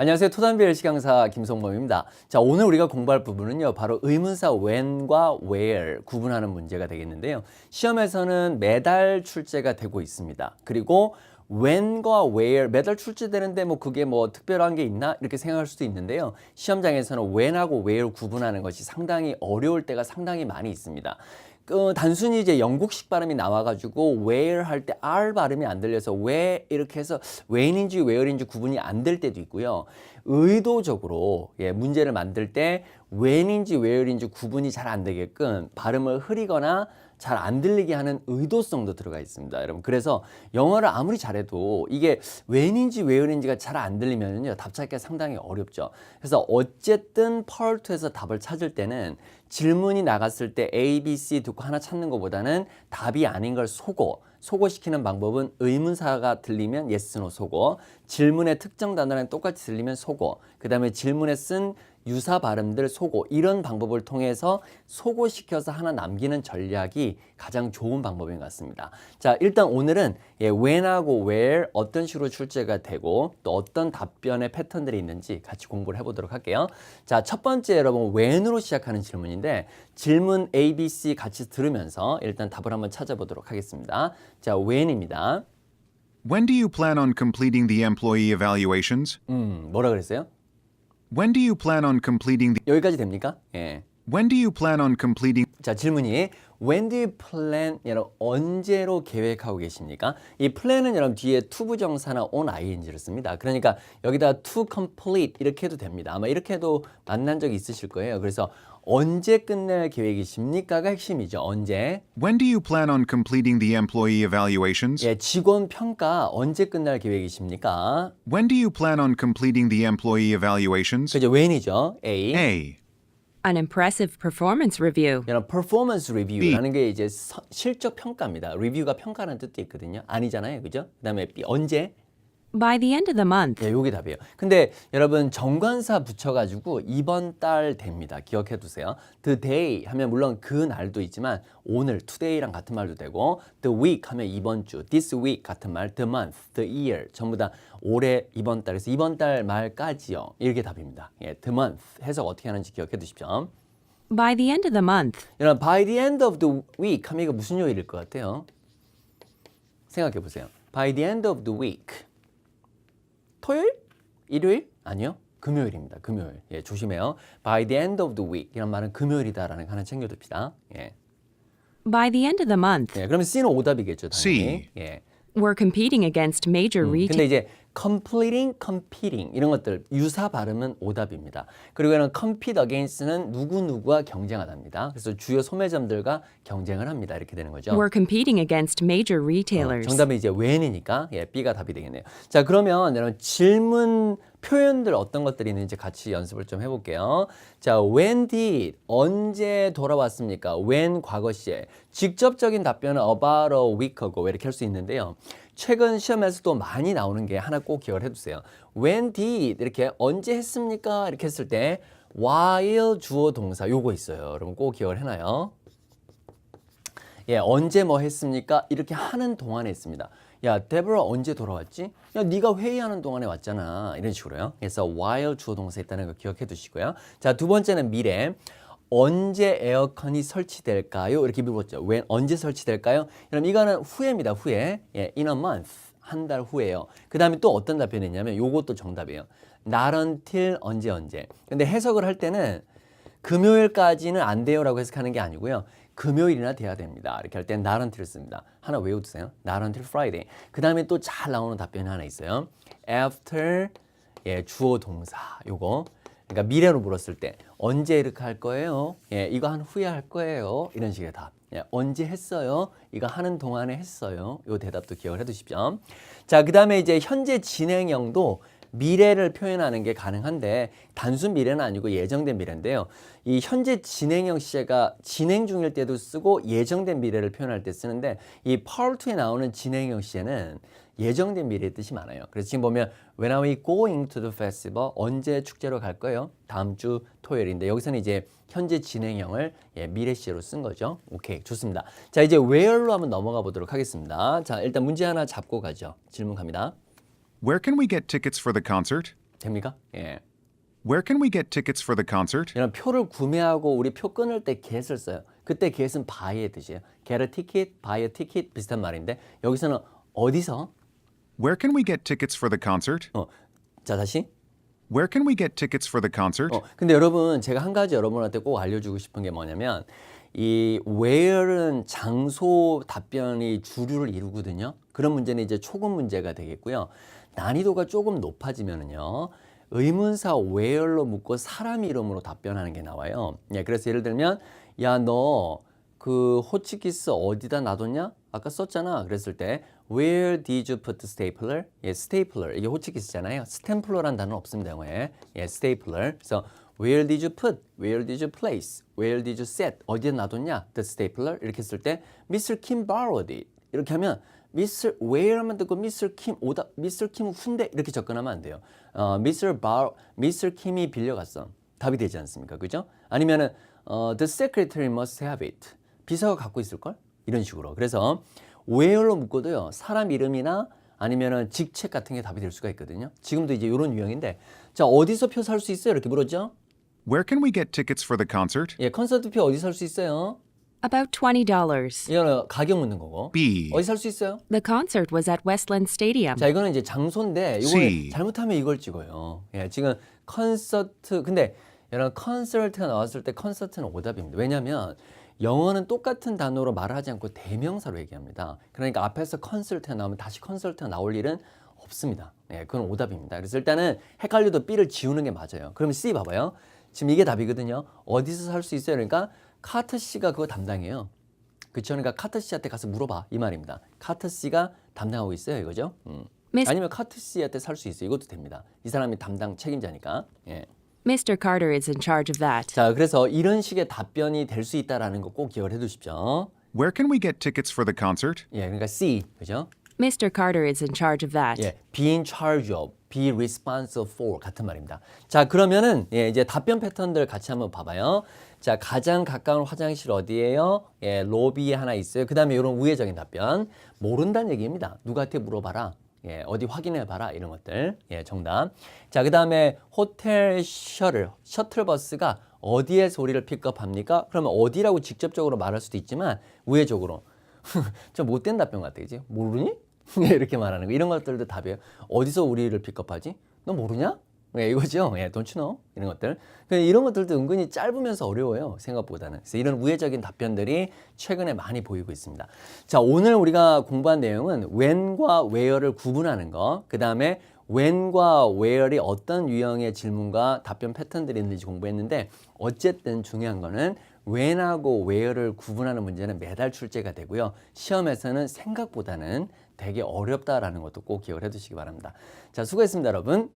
안녕하세요. 토단비엘 시강사 김성범입니다. 자, 오늘 우리가 공부할 부분은요. 바로 의문사 when과 where 구분하는 문제가 되겠는데요. 시험에서는 매달 출제가 되고 있습니다. 그리고 when과 where 매달 출제되는데 뭐 그게 뭐 특별한 게 있나 이렇게 생각할 수도 있는데요. 시험장에서는 when하고 where 구분하는 것이 상당히 어려울 때가 상당히 많이 있습니다. 그 단순히 이제 영국식 발음이 나와가지고 where 할 때 r 발음이 안 들려서 왜 이렇게 해서 when인지 where인지 구분이 안 될 때도 있고요. 의도적으로 예, 문제를 만들 때 when인지 where인지 구분이 잘 안 되게끔 발음을 흐리거나 잘 안 들리게 하는 의도성도 들어가 있습니다. 여러분. 그래서 영어를 아무리 잘해도 이게 when인지 where인지가 잘 안 들리면요. 답 찾기가 상당히 어렵죠. 그래서 어쨌든 파트2에서 답을 찾을 때는 질문이 나갔을 때 A, B, C 듣고 하나 찾는 것보다는 답이 아닌 걸 속어 소거시키는 방법은 의문사가 들리면 yes, no 소거 질문의 특정 단어랑 똑같이 들리면 소거 그 다음에 질문에 쓴 유사 발음들 소고 이런 방법을 통해서 소고시켜서 하나 남기는 전략이 가장 좋은 방법인 것 같습니다. 자, 일단 오늘은 예, when하고 where 어떤 식으로 출제가 되고 또 어떤 답변의 패턴들이 있는지 같이 공부를 해보도록 할게요. 자, 첫 번째 여러분 when으로 시작하는 질문인데 질문 A, B, C 같이 들으면서 일단 답을 한번 찾아보도록 하겠습니다. 자, when입니다. When do you plan on completing the employee evaluations? 음, 뭐라 그랬어요? When do you plan on completing the 여기까지 됩니까? 예. When do you plan on completing 자 질문이 When do you plan 여러분 언제로 계획하고 계십니까? 이 plan은 여러분 뒤에 to 부정사나 on ing를 씁니다. 그러니까 여기다 to complete 이렇게 해도 됩니다. 아마 이렇게 해도 만난 적이 있으실 거예요. 그래서 언제 끝낼 계획이십니까가 핵심이죠. 언제? When do you plan on completing the employee evaluations? 예, 직원 평가 언제 끝날 계획이십니까? When do you plan on completing the employee evaluations? 그죠? when이죠. A. A. An impressive performance review. 여러분 performance review라는 게 이제 서- 실적 평가입니다. review가 평가라는 뜻도 있거든요. 아니잖아요. 그죠? 그다음에 B 언제? By the end of the month. 예, 요게 답이에요. 근데 여러분 정관사 붙여가지고 이번 달 됩니다. 기억해 두세요. The day 하면 물론 그 날도 있지만 오늘 today랑 같은 말도 되고 the week 하면 이번 주, this week 같은 말, the month, the year 전부 다 올해 이번 달에서 이번 달 말까지요. 이렇게 답입니다. 예, the month 해석 어떻게 하는지 기억해 두십시오. By the end of the month. 여러분 by the end of the week 하면 이거 무슨 요일일 것 같아요? 생각해 보세요. By the end of the week. 토요일? 일요일? 아니요. 금요일입니다. 금요일. 예, 조심해요. By the end of the week 이런 말은 금요일이다라는 거 하나 챙겨둡시다. 예. By the end of the month. 예, 그러면 C는 오답이겠죠, 당연히. C. 예. We're competing against major 근데 retail. 이제 completing, competing 이런 것들 유사 발음은 오답입니다. 그리고 이런 compete against는 누구 누구와 경쟁하답니다. 그래서 주요 소매점들과 경쟁을 합니다. 이렇게 되는 거죠. We're competing against major 어, retailers. 정답은 이제 when이니까 예, B가 답이 되겠네요. 자 그러면 여러분 질문 표현들 어떤 것들이 있는지 같이 연습을 좀 해볼게요. 자, when did 언제 돌아왔습니까? when 과거 시에 직접적인 답변은 about a week ago 이렇게 할 수 있는데요. 최근 시험에서도 많이 나오는 게 하나 꼭 기억을 해두세요. when did 이렇게 언제 했습니까? 이렇게 했을 때 while 주어 동사 요거 있어요. 여러분 꼭 기억을 해놔요. 예, 언제 뭐 했습니까? 이렇게 하는 동안에 했습니다. 야, 데브라 언제 돌아왔지? 야, 네가 회의하는 동안에 왔잖아. 이런 식으로요. 그래서 while 주어 동사 있다는 거 기억해 두시고요. 자, 두 번째는 미래. 언제 에어컨이 설치될까요? 이렇게 물었죠. 왜 언제 설치될까요? 그럼 이거는 후에입니다. 후에. 예, in a month. 한 달 후에요. 그다음에 또 어떤 답변이 있냐면 요것도 정답이에요. not until 언제 언제. 근데 해석을 할 때는 금요일까지는 안 돼요라고 해석하는 게 아니고요. 금요일이나 돼야 됩니다. 이렇게 할 not until 씁니다. 하나 외워두세요. until Friday. 그 다음에 또 잘 나오는 답변이 하나 있어요. after 예, 주어 동사 요거. 그러니까 미래로 물었을 때 언제 이렇게 할 거예요? 예, 이거 한 후에 할 거예요. 이런 식의 답. 예, 언제 했어요? 이거 하는 동안에 했어요. 요 대답도 기억을 해 두십시오. 자, 그 다음에 이제 현재 진행형도 미래를 표현하는 게 가능한데 단순 미래는 아니고 예정된 미래인데요. 이 현재 진행형 시제가 진행 중일 때도 쓰고 예정된 미래를 표현할 때 쓰는데 이 part 2에 나오는 진행형 시제는 예정된 미래의 뜻이 많아요. 그래서 지금 보면 When are we going to the festival? 언제 축제로 갈 거예요? 다음 주 토요일인데 여기서는 이제 현재 진행형을 예, 미래 시제로 쓴 거죠. 오케이, 좋습니다. 자, 이제 where로 한번 넘어가 보도록 하겠습니다. 자, 일단 문제 하나 잡고 가죠. 질문 갑니다. Where can we get tickets for the concert? 됩니까? 예. Where can we get tickets for the concert? 이런 표를 구매하고 우리 표 끊을 때 get을 써요. 그때 get은 buy의 뜻이에요. get a ticket, buy a ticket 비슷한 말인데 여기서는 어디서? Where can we get tickets for the concert? 어, 자 다시. Where can we get tickets for the concert? 어, 근데 여러분 제가 한 가지 여러분한테 꼭 알려주고 싶은 게 뭐냐면 이 where는 장소 답변이 주류를 이루거든요. 그런 문제는 이제 초급 문제가 되겠고요. 난이도가 조금 높아지면은요. 의문사 where로 묻고 사람 이름으로 답변하는 게 나와요. 예, 그래서 예를 들면 야 너 그 호치키스 어디다 놔뒀냐? 아까 썼잖아. 그랬을 때 Where did you put stapler? 예, stapler 이게 호치키스잖아요. 스탬플러란 단어 없습니다 영어에. 예, stapler. 그래서 Where did you put? Where did you place? Where did you set? 어디에 놔뒀냐? The stapler 이렇게 쓸 때 Mr. Kim borrowed it. 이렇게 하면 Mr. Where만 듣고 Mr. Kim 오다 Mr. Kim 훈대 이렇게 접근하면 안 돼요. 어, Mr. Bar Mr. Kim이 빌려갔어. 답이 되지 않습니까? 그죠? 아니면은 어, The secretary must have it. 비서가 갖고 있을 걸? 이런 식으로. 그래서 where로 묶어도요. 사람 이름이나 아니면은 직책 같은 게 답이 될 수가 있거든요. 지금도 이제 이런 유형인데 자 어디서 표살수 있어요? 이렇게 물었죠. Where can we get tickets for the concert? 예, 콘서트 표 어디 살 수 있어요? About $20. 이거는 가격 묻는 거고. B. 어디 살 수 있어요? The concert was at Westland Stadium. 자, 이거는 이제 장소인데 이거 C. 잘못하면 이걸 찍어요. 예, 지금 콘서트 근데 여러분 콘서트가 나왔을 때 콘서트는 오답입니다. 왜냐하면 영어는 똑같은 단어로 말하지 않고 대명사로 얘기합니다. 그러니까 앞에서 컨설트가 나오면 다시 컨설트가 나올 일은 없습니다. 예, 그건 오답입니다. 그래서 일단은 헷갈려도 B를 지우는 게 맞아요. 그러면 C 봐봐요. 지금 이게 답이거든요. 어디서 살 수 있어요? 그러니까 카트 씨가 그거 담당해요. 그쵸? 그러니까 카트 씨한테 가서 물어봐 이 말입니다. 카트 씨가 담당하고 있어요, 이거죠? 음. 미스- 아니면 카트 씨한테 살 수 있어요. 이것도 됩니다. 이 사람이 담당 책임자니까. 예. Mr. Carter is in charge of that. 자, 그래서 이런 식의 답변이 될 수 있다라는 거 꼭 기억을 해두십시오. Where can we get tickets for the concert? 예, 그러니까 C, 그죠? Mr. Carter is in charge of that. 예, be in charge of, be responsible for 같은 말입니다. 자, 그러면은 예, 이제 답변 패턴들 같이 한번 봐봐요. 자, 가장 가까운 화장실 어디예요? 예, 로비에 하나 있어요. 그다음에 이런 우회적인 답변 모른다는 얘기입니다. 누구한테 물어봐라. 예, 어디 확인해 봐라 이런 것들. 예, 정답. 자, 그다음에 호텔 셔틀, 셔틀버스가 어디에서 우리를 픽업합니까? 그러면 어디라고 직접적으로 말할 수도 있지만 우회적으로 좀 못된 답변 같아, 그지? 모르니? 이렇게 말하는 거. 이런 것들도 답이에요. 어디서 우리를 픽업하지? 너 모르냐? 네, 이거죠. 예, don't you know? 이런 것들. 근데 이런 것들도 은근히 짧으면서 어려워요. 생각보다는. 그래서 이런 우회적인 답변들이 최근에 많이 보이고 있습니다. 자, 오늘 우리가 공부한 내용은 when과 where를 구분하는 거. 그 다음에 when과 where이 어떤 유형의 질문과 답변 패턴들이 있는지 공부했는데 어쨌든 중요한 거는 when하고 where를 구분하는 문제는 매달 출제가 되고요. 시험에서는 생각보다는 되게 어렵다라는 것도 꼭 기억을 해두시기 바랍니다. 자, 수고했습니다, 여러분.